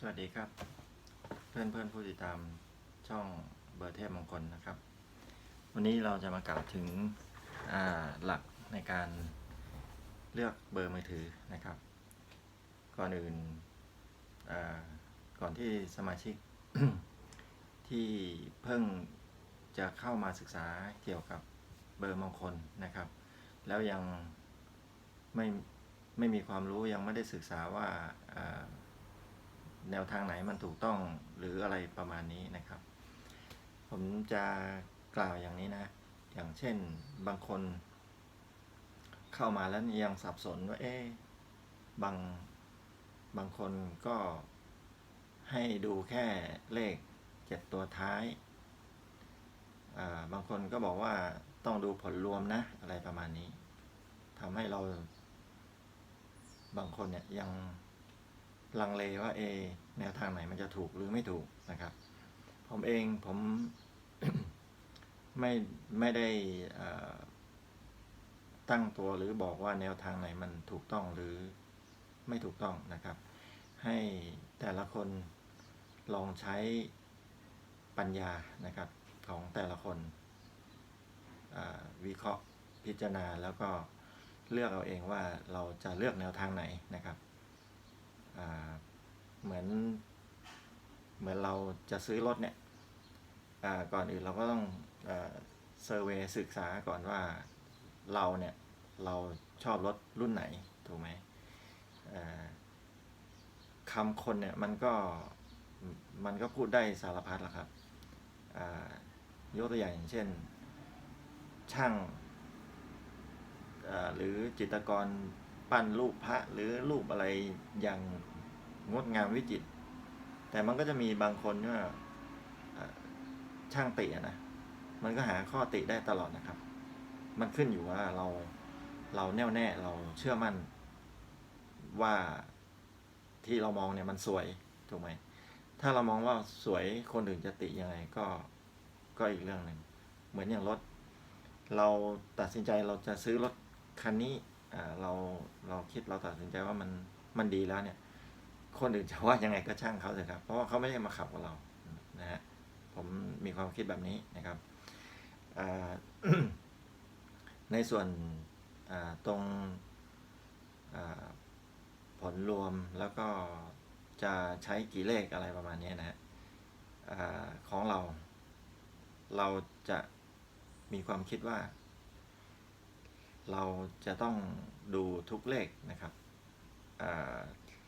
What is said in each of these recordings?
สวัสดีครับ เพื่อนเพื่อนผู้ติดตามช่องเบอร์เทพมงคลนะครับ วันนี้เราจะมากล่าวถึงหลักในการเลือกเบอร์มือถือนะครับ ก่อนอื่นก่อนที่สมาชิกที่เพิ่งจะเข้ามาศึกษาเกี่ยวกับเบอร์มงคลนะครับ แล้วยังไม่ไม่มีความรู้ยังไม่ได้ศึกษาว่าอ่า แนวทางไหนมันถูกต้องหรืออะไรประมาณนี้นะครับ ผมจะกล่าวอย่างนี้นะ อย่างเช่นบางคน เข้ามาแล้วยังสับสนว่าเอ๊บางบางคนก็ให้ดูแค่เลขเจ็ดตัวท้ายบางคนก็บอกว่าต้องดูผลรวมนะอะไรประมาณนี้ทำให้เราบางคนเนี่ยยัง ลังเลว่าเอแนวทางไหนมันจะถูกหรือไม่ถูกนะครับ ผมเองผมไม่ไม่ได้ตั้งตัวหรือบอกว่าแนวทางไหนมันถูกต้องหรือไม่ถูกต้องนะครับ ให้แต่ละคนลองใช้ปัญญานะครับของแต่ละคนวิเคราะห์พิจารณาแล้วก็เลือกเอาเองว่าเราจะเลือกแนวทางไหนนะครับ เหมือน เหมือนเราจะซื้อรถเนี่ยก่อนอื่นเราก็ต้องเซอร์เวยศึกษาก่อนว่าเราเนี่ย เราชอบรถรุ่นไหน ถูกไหมคำคนเนี่ยมันก็มันก็พูดได้สารพัดละครับยกตัวอย่างอย่างเช่น ช่างหรือจิตรกร ปั้นรูปพระหรือรูปอะไรอย่างงดงามวิจิตรแต่มันก็จะมีบางคนว่าช่างติอะนะมันก็หาข้อติได้ตลอดนะครับ มันขึ้นอยู่ว่าเราเราแน่วแน่เราเชื่อมั่นว่าที่เรามองเนี่ยมันสวยถูกไหมถ้าเรามองว่าสวยคนอื่นจะติยังไงก็ก็อีกเรื่องหนึ่งเหมือนอย่างรถ เราตัดสินใจเราจะซื้อรถคันนี้ เราเราคิดเราตัดสินใจว่ามันมันดีแล้วเนี่ย คนอื่นจะว่ายังไงก็ช่างเขาเถอะครับ เพราะว่าเขาไม่ได้มาขับกับเรานะฮะผมมีความคิดแบบนี้นะครับในส่วนตรงผลรวมแล้วก็จะใช้กี่เลขอะไรประมาณนี้นะฮะของเรา เราจะมีความคิดว่า เราจะต้องดูทุกเลขนะครับ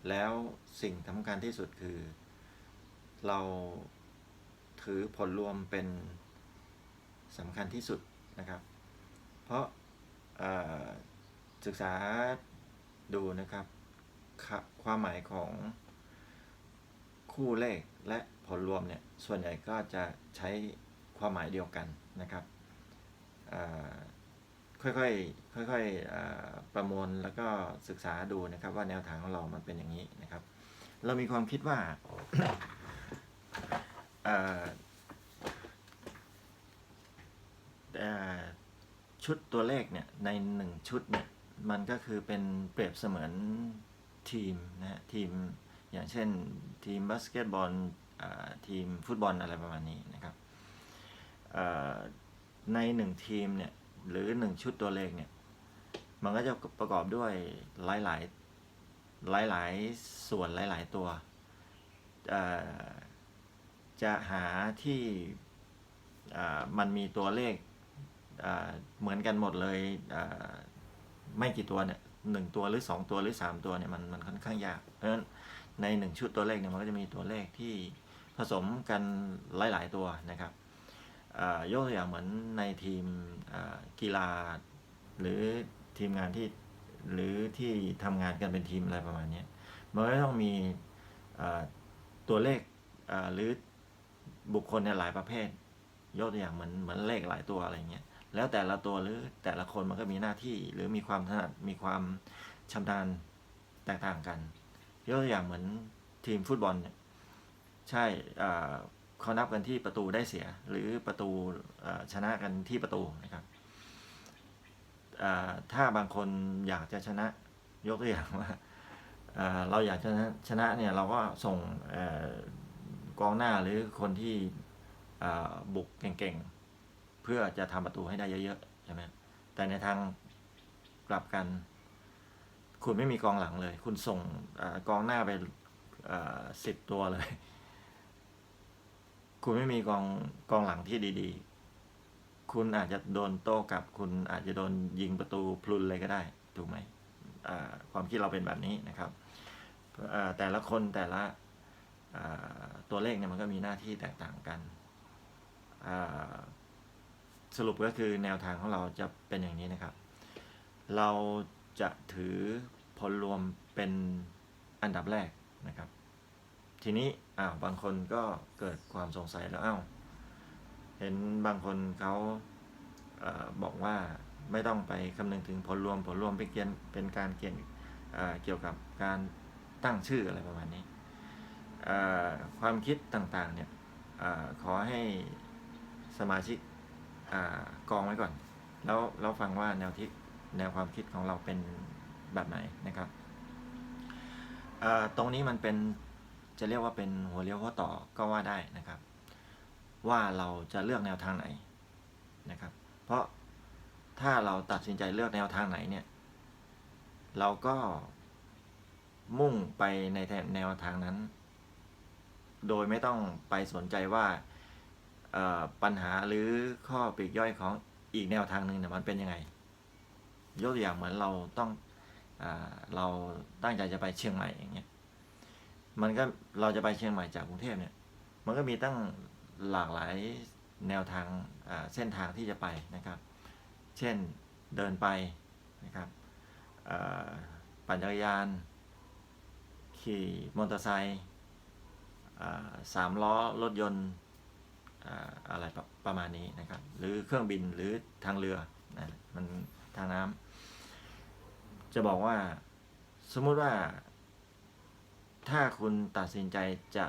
แล้วสิ่งสำคัญที่สุดคือ เราถือผลรวมเป็นสำคัญที่สุดนะครับ เพราะศึกษาดูนะครับ ความหมายของคู่เลขและผลรวมเนี่ย ส่วนใหญ่ก็จะใช้ความหมายเดียวกันนะครับ ค่อยๆค่อยๆประมวลแล้วก็ศึกษาดูนะครับ ว่าแนวทางของเรามันเป็นอย่างนี้นะครับ เรามีความคิดว่าชุดตัวเลขเนี่ยในหนึ่งชุดเนี่ยมันก็คือเป็นเปรียบเสมือนทีมนะฮะทีมอย่างเช่นทีมบาสเกตบอลทีมฟุตบอลอะไรประมาณนี้นะครับในหนึ่งทีมเนี่ย หรือหนึ่งชุดตัวเลขเนี่ย มันก็จะประกอบด้วยหลายหลายหลายหลายส่วนหลายหลายตัว จะหาที่มันมีตัวเลขเหมือนกันหมดเลยไม่กี่ตัวเนี่ยหนึ่งตัวหรือสองตัวหรือสามตัวเนี่ยมันมันค่อนข้างยาก เพราะฉะนั้นในหนึ่งชุดตัวเลขเนี่ยมันก็จะมีตัวเลขที่ผสมกันหลาย ๆ ตัวนะครับ ยกตัวอย่างเหมือนในทีมกีฬา หรือทีมงานที่หรือที่ทำงานกันเป็นทีมอะไรประมาณนี้มันก็ต้องมีตัวเลขหรือบุคคลในหลายประเภท ยกตัวอย่างเหมือนเหมือนเลขหลายตัวอะไรเงี้ยแล้วแต่ละตัวหรือแต่ละคนมันก็มีหน้าที่หรือมีความถนัดมีความชำนาญแตกต่างกัน ยกตัวอย่างเหมือนทีมฟุตบอลเนี่ยใช่อ่า เขานับกันที่ประตูได้เสีย หรือประตูชนะกันที่ประตูนะครับถ้าบางคนอยากจะชนะยกตัวอย่างว่าเเราอยากจะชนะเนี่ยเราก็ส่งอกองหน้าหรือคนที่บุกเก่งๆ เพื่อจะทำประตูให้ได้เยอะๆใช่ไหมแต่ในทางกลับกัน คุณไม่มีกองหลังเลย คุณส่งอกองหน้าไปสิบตัวเลย คุณไม่มีกองกองหลังที่ดีๆ คุณอาจจะโดนโต้กลับ คุณอาจจะโดนยิงประตูพลุนเลยก็ได้ ถูกไหม ความคิดเราเป็นแบบนี้นะครับ แต่ละคนแต่ละตัวเลขเนี่ยมันก็มีหน้าที่แตกต่างกัน สรุปก็คือแนวทางของเราจะเป็นอย่างนี้นะครับ เราจะถือผลรวมเป็นอันดับแรกนะครับ ทีนี้ อ้าวบางคนก็เกิดความสงสัยแล้วอ้าวเห็นบางคนเขาเออบอกว่าไม่ต้องไปคำนึงถึงผลรวมผลรวมเป็นเกียนเป็นการเกี่ยนเเกี่ยวกับการตั้งชื่ออะไรประมาณนี้ความคิดต่างๆเนี่ยอขอให้สมาชิกอกองไว้ก่อน แล้วเราฟังว่าแนวทิศแนวความคิดของเราเป็นแบบไหนนะครับ ตรงนี้มันเป็น จะเรียกว่าเป็นหัวเลี้ยวหัวต่อก็ว่าได้นะครับ ว่าเราจะเลือกแนวทางไหนนะครับ เพราะถ้าเราตัดสินใจเลือกแนวทางไหนเนี่ย เราก็มุ่งไปในแนวทางนั้น โดยไม่ต้องไปสนใจว่าปัญหาหรือข้อปลีกย่อยของอีกแนวทางหนึ่งเนี่ยมันเป็นยังไง ยกตัวอย่างเหมือนเราต้องอเราตั้งใจจะไปเชียงใหม่อย่างเงี้ย มันก็เราจะไปเชียงใหม่จากกรุงเทพเนี่ย มันก็มีตั้งหลากหลายแนวทางเส้นทางที่จะไปนะครับ เช่นเดินไปนะครับปั่นจักรยาน ขี่มอเตอร์ไซค์สามล้อรถยนต์อ่าอะไรประประมาณนี้นะครับ หรือเครื่องบินหรือทางเรือนะมันทางน้ำจะบอกว่าสมมุติว่า ถ้าคุณตัดสินใจจะ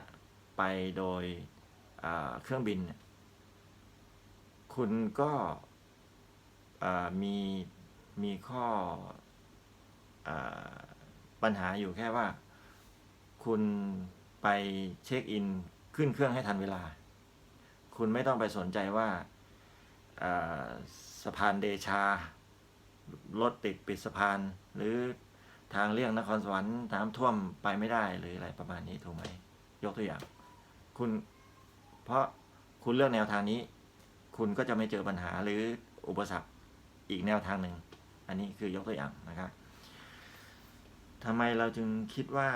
ไปโดยเครื่องบิน คุณก็มีมีข้ออปัญหาอยู่แค่ว่า คุณไปเช็คอินขึ้นเครื่องให้ทันเวลา คุณไม่ต้องไปสนใจว่าอ่าสะพานเดชารถติดปิดสะพานหรือ ทางเลี่ยงนครสวรรค์น้ำท่วมไปไม่ได้หรืออะไรประมาณนี้ถูกไหมยกตัวอย่าง คุณ เพราะคุณเลือกแนวทางนี้ คุณก็จะไม่เจอปัญหาหรืออุปสรรคอีกแนวทางหนึ่ง อันนี้คือยกตัวอย่างนะครับทำไมเราจึงคิดว่า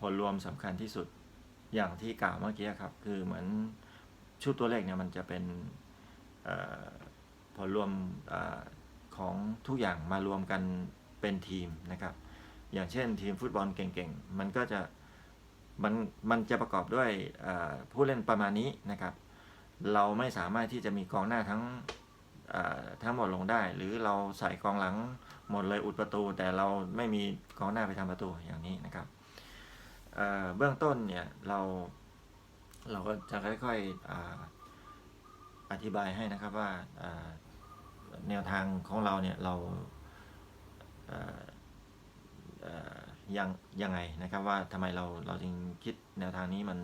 ผลรวมสำคัญที่สุดอย่างที่กล่าวเมื่อกี้ครับ คือเหมือนชุดตัวเลขเนี่ยมันจะเป็นผลรวม ของทุกอย่างมารวมกันเป็นทีมนะครับ อย่างเช่นทีมฟุตบอลเก่งๆ มันก็จะมันมันจะประกอบด้วยผู้เล่นประมาณนี้นะครับ เราไม่สามารถที่จะมีกองหน้าทั้งทั้งหมดลงได้ หรือเราใส่กองหลังหมดเลยอุดประตู แต่เราไม่มีกองหน้าไปทำประตูอย่างนี้นะครับเเบื้องต้นเนี่ยเราเราก็จะค่อยๆออธิบายให้นะครับว่าอ่า แนวทางของเราเนี่ยเราเอ่อเอ่อยังยังไงนะครับว่าทำไมเราเราจึงคิดแนวทางนี้มัน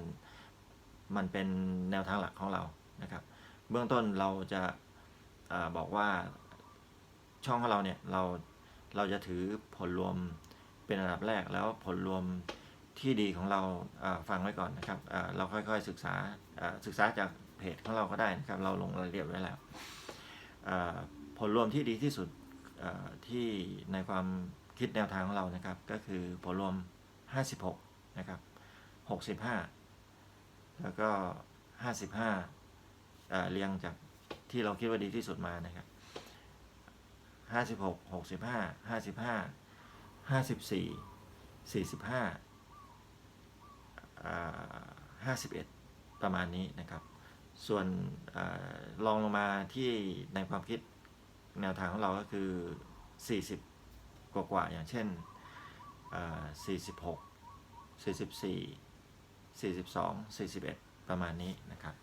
มันเป็นแนวทางหลักของเรานะครับ เบื้องต้นเราจะอบอกว่าช่องของเราเนี่ยเราเราจะถือผลรวมเป็นอันดับแรกแล้วผลรวมที่ดีของเราอ่าฟังไว้ก่อนนะครับอ่าเราค่อยๆศึกษาอ่าศึกษาจากเพจของเราก็ได้นะครับ เราลงรายละเอียดไว้แล้วอ่า ผลรวมที่ดีที่สุดที่ในความคิดแนวทางของเรานะครับ ก็คือผลรวม 56 นะครับ 65 แล้วก็ 55อ่าเรียงจากที่เราคิดว่าดีที่สุดมานะครับ 56 65 55 54 45อ่า51 ประมาณนี้นะครับ ส่วนอลองลงมาที่ในความคิด แนวทางของเราก็คือ 40 กว่ากว่าๆอย่างเช่นอ่า46 44 42 41 ประมาณนี้นะครับ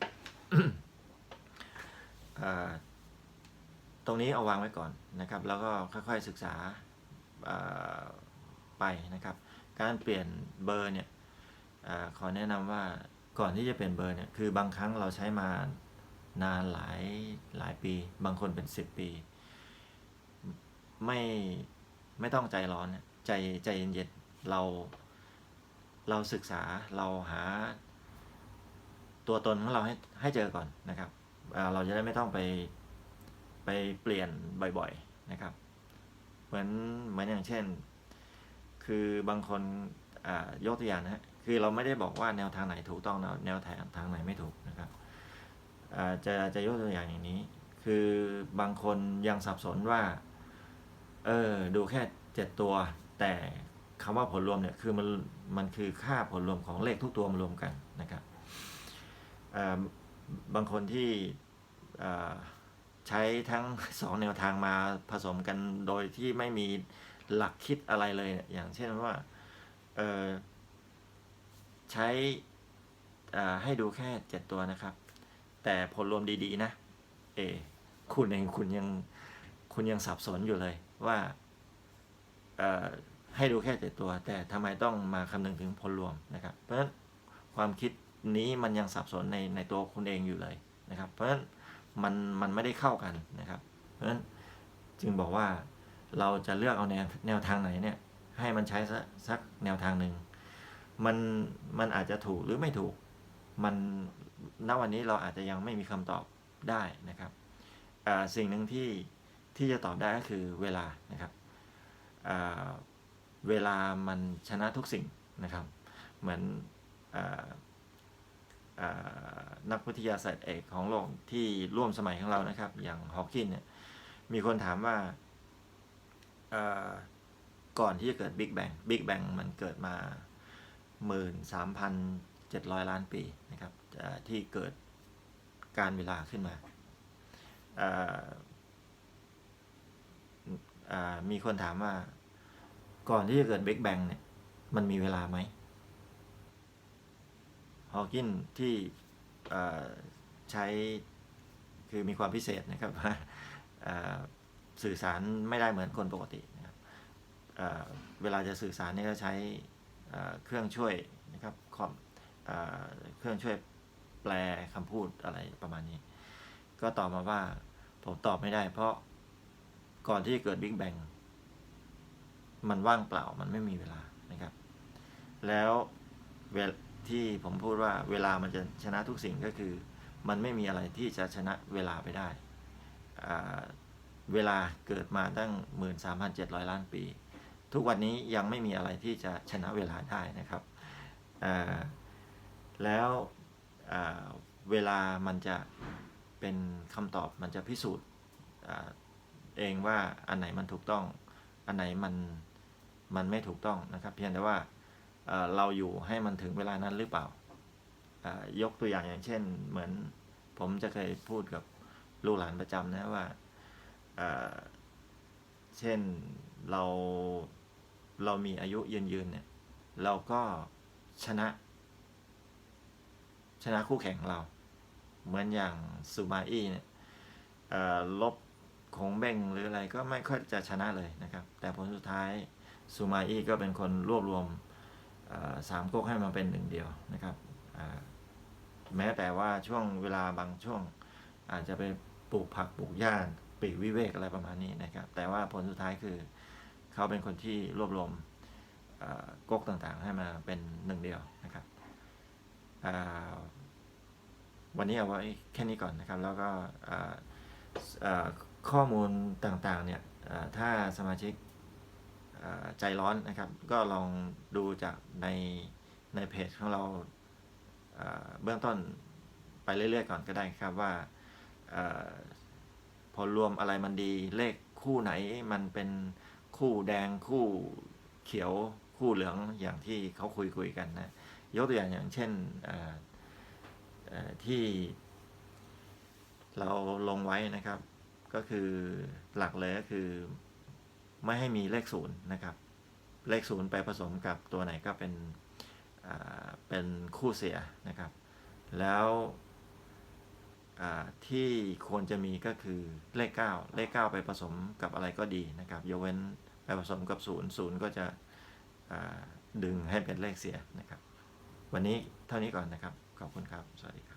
ตรงนี้เอาวางไว้ก่อนนะครับ แล้วก็ค่อยๆศึกษาไปนะครับ การเปลี่ยนเบอร์เนี่ยอขอแนะนำว่าก่อนที่จะเปลี่ยนเบอร์เนี่ยคือบางครั้งเราใช้มานานหลายหลายปี บางคนเป็น 10 ปี ไม่ไม่ต้องใจร้อนใจใจเย็นๆเราเราศึกษาเราหา ตัวตนของเราให้ให้เจอก่อนนะครับ เราจะได้ไม่ต้องไปไปเปลี่ยนบ่อยๆนะครับ เหมือนเหมือนอย่างเช่น คือบางคนอ่ายกตัวอย่างนะฮะคือเราไม่ได้บอกว่าแนวทางไหนถูกต้องแนวทางทางไหนไม่ถูกนะครับอ่าจะจะยกตัวอย่างอย่างนี้ คือบางคนยังสับสนว่า เออดูแค่เจ็ดตัว แต่คำว่าผลรวมเนี่ยคือมันมันคือค่าผลรวมของเลขทุกตัวมารวมกันนะครับบางคนที่ใช้ทั้งสองแนวทางมาผสมกันโดยที่ไม่มีหลักคิดอะไรเลย อย่างเช่นว่าใช้ให้ดูแค่เจ็ดตัวนะครับ แต่ผลรวมดีๆนะ เอ คุณเองคุณยังคุณยังสับสนอยู่เลย ว่าให้ดูแค่เจ็ดตัว แต่ทำไมต้องมาคำนึงถึงผลรวมนะครับ เพราะฉะนั้นความคิดนี้มันยังสับสนในในตัวคุณเองอยู่เลยนะครับ เพราะฉะนั้นมันมันไม่ได้เข้ากันนะครับ เพราะฉะนั้นจึงบอกว่าเราจะเลือกเอาแนวแนวทางไหนเนี่ยให้มันใช้สักแนวทางหนึ่งมันมันอาจจะถูกหรือไม่ถูก มันณวันนี้เราอาจจะยังไม่มีคำตอบได้นะครับสิ่งหนึ่งที่ ที่จะตอบได้ก็คือเวลานะครับเวลามันชนะทุกสิ่งนะครับ เหมือนออนักวิทยาศาสตร์เอกของโลกที่ร่วมสมัยของเรานะครับ อย่างฮอว์กินเนี่ยมีคนถามว่าก่อนที่จะเกิดบิ๊กแบงบิ๊กแบงมันเกิดมา 13,700 ล้านปีนะครับที่เกิดการเวลาขึ้นมา มีคนถามว่า ก่อนที่จะเกิดเบกแบงเนี่ย มันมีเวลาไหมฮอว์กินที่ใช้คือมีความพิเศษนะครับว่าสื่อสารไม่ได้เหมือนคนปกตินะครับเวลาจะสื่อสารเนี่ยก็ใช้เครื่องช่วยนะครับคอมเครื่องช่วยแปลคำพูดอะไรประมาณนี้ ก็ตอบมาว่าผมตอบไม่ได้เพราะ ก่อนที่จะเกิดบิ๊กแบงมันว่างเปล่ามันไม่มีเวลานะครับ แล้วเวลที่ผมพูดว่าเวลามันจะชนะทุกสิ่งก็คือ มันไม่มีอะไรที่จะชนะเวลาไปได้ เวลาเกิดมาตั้ง 13,700 ล้านปี ทุกวันนี้ยังไม่มีอะไรที่จะชนะเวลาได้นะครับ แล้วเวลามันจะเป็นคำตอบมันจะพิสูจน์ เองว่าอันไหนมันถูกต้อง อันไหนมันมันไม่ถูกต้องนะครับ เพียงแต่ว่าเราอยู่ให้มันถึงเวลานั้นหรือเปล่ายกตัวอย่างอย่างเช่น เหมือนผมจะเคยพูดกับลูกหลานประจำนะว่าเช่นเราเรามีอายุยืนยืนเนี่ยเราก็ชนะ ชนะคู่แข่งเรา เหมือนอย่างซูมาอี้เนี่ยลบ งเบ้งหรืออะไรก็ไม่ค่อยจะชนะเลยนะครับ แต่ผลสุดท้ายซูมาอี้ก็เป็นคนรวบรวมสามก๊กให้มาเป็นหนึ่งเดียวนะครับแม้แต่ว่าช่วงเวลาบางช่วง อาจจะไปปลูกผักปลูกหญ้าปีกวิเวกอะไรประมาณนี้นะครับ แต่ว่าผลสุดท้ายคือเขาเป็นคนที่รวบรวมก๊กต่างๆ ให้มาเป็นหนึ่งเดียวนะครับวันนี้เอาไว้แค่นี้ก่อนนะครับ แล้วก็ ข้อมูลต่างๆเนี่ยถ้าสมาชิกใจร้อนนะครับ ก็ลองดูจากในในเพจของเราเบื้องต้นไปเรื่อยๆก่อนก็ได้ครับว่าอ่าผลรวมอะไรมันดีเลขคู่ไหนมันเป็นคู่แดงคู่เขียวคู่เหลืองอย่างที่เขาคุยคุยกันนะยกตัวอย่างอย่างเช่นที่เราลงไว้นะครับ ก็คือหลักเลยก็คือไม่ให้มีเลขศูนย์นะครับ เลขศูนย์ไปผสมกับตัวไหนก็เป็นเป็นคู่เสียนะครับ แล้วที่ควรจะมีก็คือเลข 9 เลข 9 ไปผสมกับอะไรก็ดีนะครับยกเว้นไปผสมกับศูนย์ศูนย์ก็จะดึงให้เป็นเลขเสียนะครับ วันนี้เท่านี้ก่อนนะครับ ขอบคุณครับ สวัสดีครับ